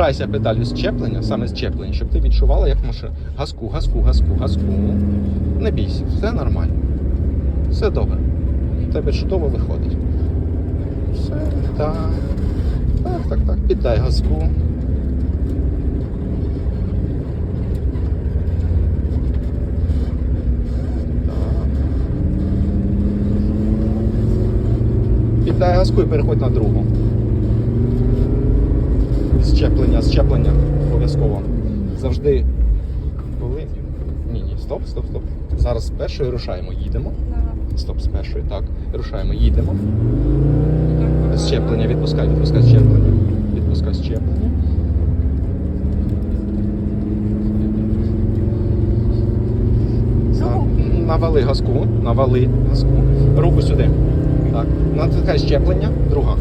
Грайся педалю щеплення, саме щеплення, щоб ти відчувала, як машина. Газку, газку, газку, газку. Не бійся, все нормально. Все добре. У тебе чудово виходить. Все, так. Так, так, так. Піддай газку. Піддай газку і переходь на другу. Щеплення, щеплення обов'язково. Завжди. Коли. Ні, ні, стоп, стоп, стоп. Зараз з першої рушаємо, їдемо. Стоп, з першої, так. Рушаємо, їдемо. Щеплення, відпускай, відпускай щеплення. Відпускай щеплення. Навали газку, навали газку. Руку сюди. Так. Натискай щеплення, друга.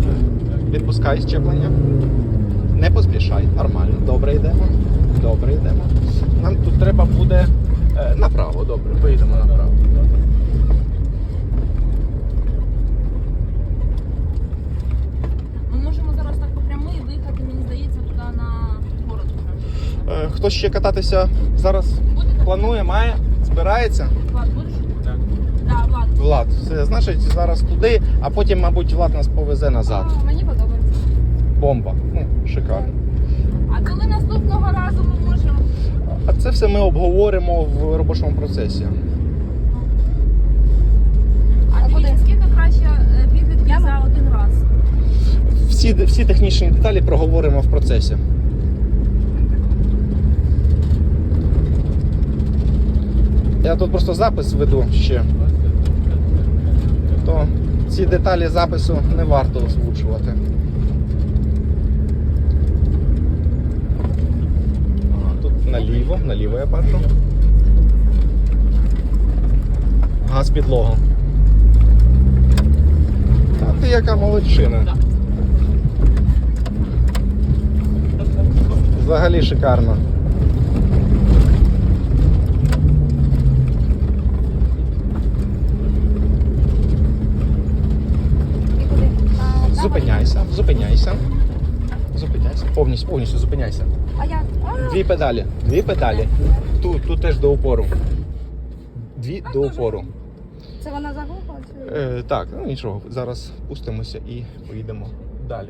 Відпускай щеплення. Не поспішай, нормально. Добре йдемо. Добре йдемо. Нам тут треба буде е, направо, добре, поїдемо направо. Ми можемо зараз так по прямій виїхати, мені здається, туди на город. Е, Хто ще кататися зараз Будете? планує, має, збирається? Влад, будеш? Так. Так, Влад. Влад, все, значить зараз туди, а потім, мабуть, Влад нас повезе назад. А, Мені подобається. Бомба. Ну, шикарно. А коли наступного разу ми можемо? А це все ми обговоримо в робочому процесі. А дивіться, скільки краще е, підлітків за один раз? Всі, всі технічні деталі проговоримо в процесі. Я тут просто запис веду ще. То ці деталі запису не варто озвучувати. Ага, Тут наліво, наліво я бачу. Газ підлогу. А ти яка молодчина. Взагалі шикарно. Зупиняйся, зупиняйся. Зупиняйся. Повністю, повністю зупиняйся. А я. А, Дві педалі. Дві педалі. Тут, тут теж до упору. Дві до упору. це вона загубила? чи- Е, так, ну нічого. Зараз пустимося і поїдемо далі.